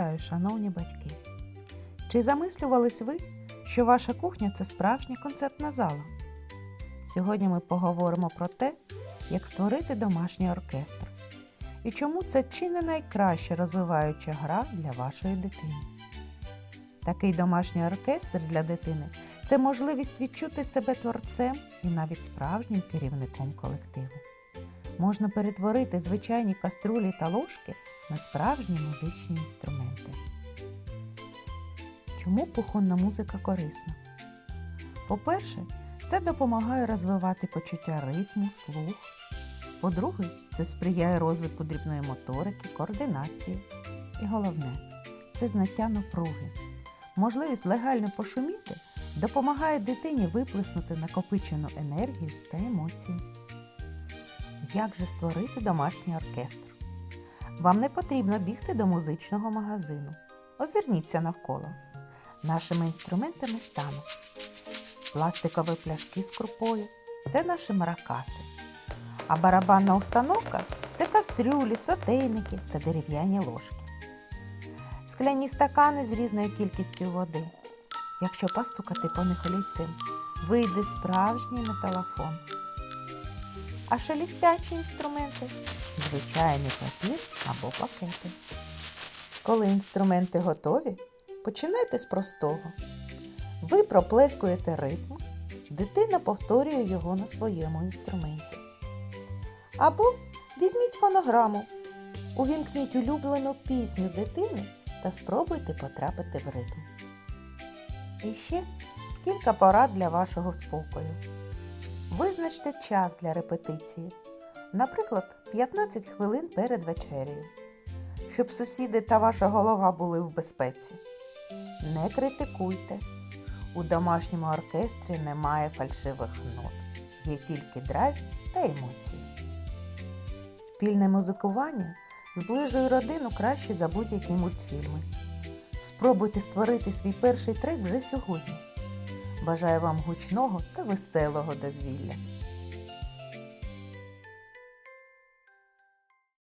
Вітаю, шановні батьки! Чи замислювались ви, що ваша кухня це справжня концертна зала? Сьогодні ми поговоримо про те, як створити домашній оркестр і чому це чи не найкраща розвиваюча гра для вашої дитини. Такий домашній оркестр для дитини це можливість відчути себе творцем і навіть справжнім керівником колективу. Можна перетворити звичайні каструлі та ложки на справжні музичні інструменти. Чому кухонна музика корисна? По-перше, це допомагає розвивати почуття ритму, слух. По-друге, це сприяє розвитку дрібної моторики, координації. І головне, це знаття напруги. Можливість легально пошуміти допомагає дитині виплеснути накопичену енергію та емоції. Як же створити домашній оркестр? Вам не потрібно бігти до музичного магазину. Озирніться навколо. Нашими інструментами стануть пластикові пляшки з крупою це наші маракаси. А барабанна установка це кастрюлі, сотейники та дерев'яні ложки. Скляні стакани з різною кількістю води. Якщо постукати по них олійцем, вийде справжній металофон. А шелістячі інструменти звичайний папір або пакети. Коли інструменти готові, починайте з простого. Ви проплескуєте ритм, дитина повторює його на своєму інструменті. Або візьміть фонограму, увімкніть улюблену пісню дитини та спробуйте потрапити в ритм. І ще кілька порад для вашого спокою. Визначте час для репетиції, наприклад, 15 хвилин перед вечерею, щоб сусіди та ваша голова були в безпеці. Не критикуйте. У домашньому оркестрі немає фальшивих нот, є тільки драйв та емоції. Спільне музикування зближує родину краще за будь-які мультфільми. Спробуйте створити свій перший трек вже сьогодні. Бажаю вам гучного та веселого дозвілля.